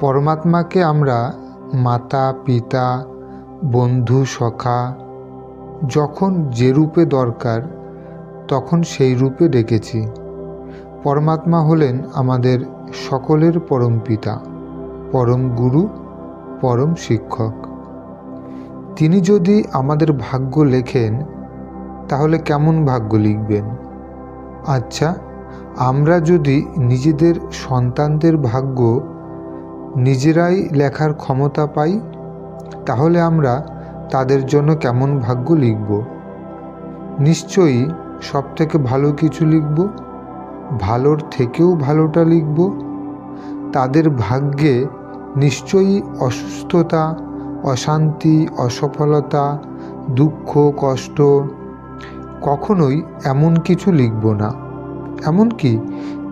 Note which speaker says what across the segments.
Speaker 1: পরমাত্মাকে আমরা মাতা, পিতা, বন্ধু, সখা, যখন যে রূপে দরকার, তখন সেই রূপে ডেকেছি। পরমাত্মা হলেন আমাদের সকলের পরম পিতা, পরম গুরু, পরম শিক্ষক। তিনি যদি আমাদের ভাগ্য লেখেন, তাহলে কেমন ভাগ্য লিখবেন? আচ্ছা আমরা যদি নিজেদের সন্তানদের ভাগ্য নিজেরাই লেখার ক্ষমতা পাই, তাহলে আমরা তাদের জন্য কেমন ভাগ্য লিখব? নিশ্চয়ই সব থেকে ভালো কিছু লিখব? ভালোর থেকেও ভালোটা লিখব? তাদের ভাগ্যে নিশ্চয়ই অসুস্থতা, অশান্তি, অসফলতা, দুঃখ, কষ্ট, কখনোই এমন কিছু লিখব না। এমনকি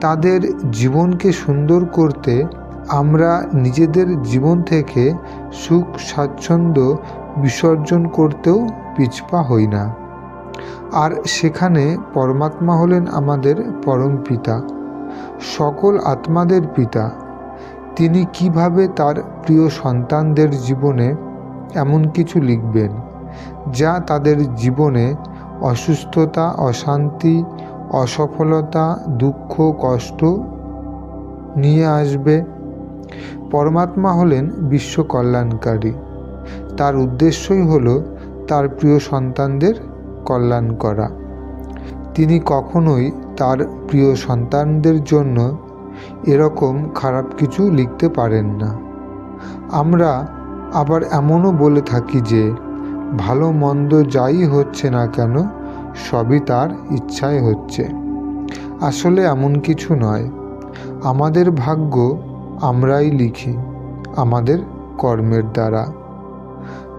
Speaker 1: তাদের জীবনকে সুন্দর করতে আমরা নিজেদের জীবন থেকে সুখ, স্বাচ্ছন্দ্য বিসর্জন করতেও পিছপা হই না। আর সেখানে পরমাত্মা হলেন আমাদের পরম পিতা, সকল আত্মাদের পিতা। তিনি কীভাবে তার প্রিয় সন্তানদের জীবনে এমন কিছু লিখবেন যা তাদের জীবনে অসুস্থতা, অশান্তি, অসফলতা, দুঃখ, কষ্ট নিয়ে আসবে? পরমাত্মা হলেন বিশ্ব কল্যাণকারী। তার উদ্দেশ্যই হল তার প্রিয় সন্তানদের কল্যাণ করা। তিনি কখনোই তার প্রিয় সন্তানদের জন্য এরকম খারাপ কিছু লিখতে পারেন না। আমরা আবার এমনও বলে থাকি যে, ভালো মন্দ যাই হচ্ছে না কেন, সবই তার ইচ্ছায় হচ্ছে। আসলে এমন কিছু নয়। আমাদের ভাগ্য আমরাই লিখি আমাদের কর্মের দ্বারা।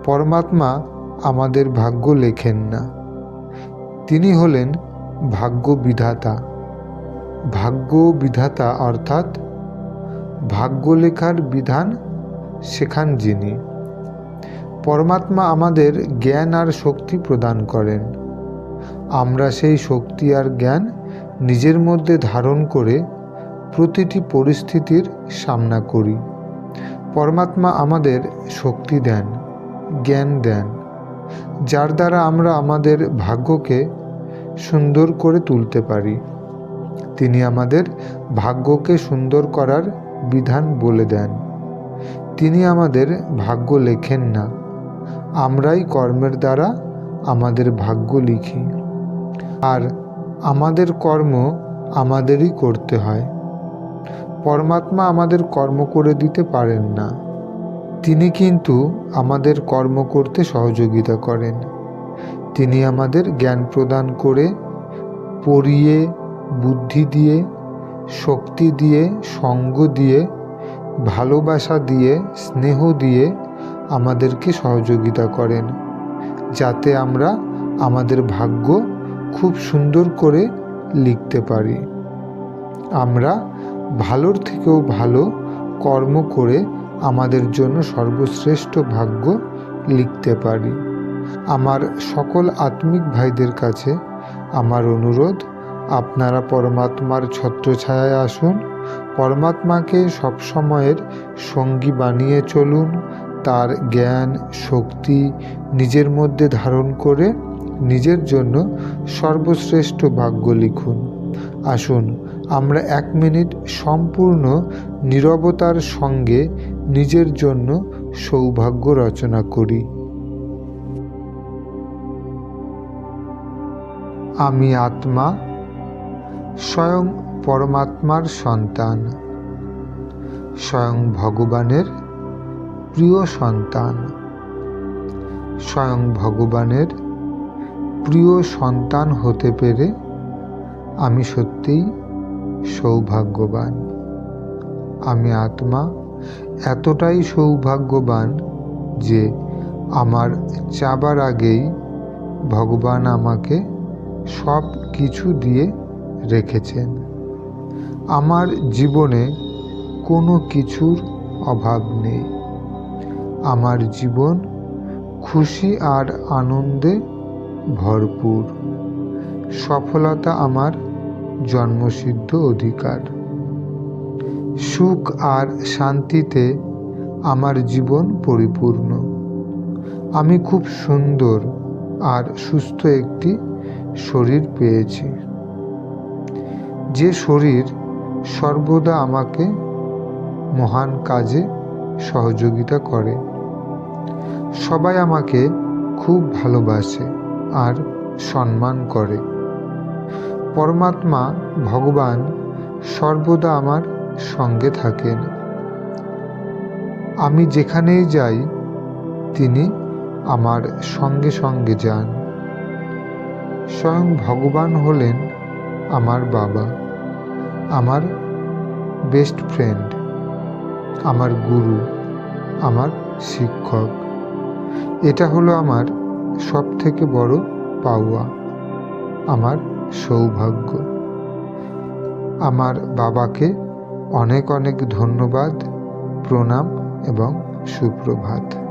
Speaker 1: পরমাত্মা আমাদের ভাগ্য লেখেন না। তিনি হলেন ভাগ্য বিধাতা। ভাগ্য বিধাতা অর্থাৎ ভাগ্য লেখার বিধান শেখান যিনি। পরমাত্মা আমাদের জ্ঞান আর শক্তি প্রদান করেন। আমরা সেই শক্তি আর জ্ঞান নিজের মধ্যে ধারণ করে প্রতিটি পরিস্থিতির সামনা করি। পরমাত্মা আমাদের শক্তি দেন, জ্ঞান দেন, যার দ্বারা আমরা আমাদের ভাগ্যকে সুন্দর করে তুলতে পারি। তিনি আমাদের ভাগ্যকে সুন্দর করার বিধান বলে দেন। তিনি আমাদের ভাগ্য লেখেন না। আমরাই কর্মের দ্বারা আমাদের ভাগ্য লিখি। আর আমাদের কর্ম আমাদেরই করতে হয়। পরমাত্মা আমাদের কর্ম করে দিতে পারেন না। তিনি কিন্তু আমাদের কর্ম করতে সহযোগিতা করেন। তিনি আমাদের জ্ঞান প্রদান করে পড়িয়ে, বুদ্ধি দিয়ে, শক্তি দিয়ে, সঙ্গ দিয়ে, ভালোবাসা দিয়ে, স্নেহ দিয়ে আমাদেরকে সহযোগিতা করেন, যাতে আমরা আমাদের ভাগ্য খুব সুন্দর করে লিখতে পারি। আমরা ভালোর থেকেও ভালো কর্ম করে আমাদের জন্য সর্বশ্রেষ্ঠ ভাগ্য লিখতে পারি। আমার সকল আত্মিক ভাইদের কাছে আমার অনুরোধ, আপনারা পরমাত্মার ছত্রছায়ায় আসুন, পরমাত্মাকে সবসময়ের সঙ্গী বানিয়ে চলুন, তার জ্ঞান, শক্তি নিজের মধ্যে ধারণ করে নিজের জন্য সর্বশ্রেষ্ঠ ভাগ্য লিখুন। আসুন আমরা এক মিনিট সম্পূর্ণ নীরবতার সঙ্গে নিজের জন্য সৌভাগ্য রচনা করি। আমি আত্মা, স্বয়ং পরমাত্মার সন্তান, স্বয়ং ভগবানের প্রিয় সন্তান, স্বয়ং ভগবানের প্রিয় সন্তান হতে পেরে আমি সত্যিই সৌভাগ্যবান। আমি আত্মা এতটাই সৌভাগ্যবান যে আমার চাবার আগেই ভগবান আমাকে সব কিছু দিয়ে রেখেছেন। আমার জীবনে কোনো কিছুর অভাব নেই। আমার জীবন খুশি আর আনন্দে ভরপুর। সফলতা আমার জন্মসিদ্ধ অধিকার। সুখ আর শান্তিতে আমার জীবন পরিপূর্ণ। আমি খুব সুন্দর আর সুস্থ একটি শরীর পেয়েছি। যে শরীর সর্বদা আমাকে মহান কাজে সহযোগিতা করে। সবাই আমাকে খুব ভালোবাসে আর সম্মান করে। পরমাত্মা ভগবান সর্বদা আমার সঙ্গে থাকেন। আমি যেখানেই যাই, তিনি আমার সঙ্গে সঙ্গে যান। স্বয়ং ভগবান হলেন আমার বাবা, আমার বেস্ট ফ্রেন্ড আমার গুরু, আমার শিক্ষক। এটা হলো আমার সব থেকে বড় পাওয়া, আমার সৌভাগ্য। আমার বাবাকে অনেক অনেক ধন্যবাদ প্রণাম এবং সুপ্রভাত।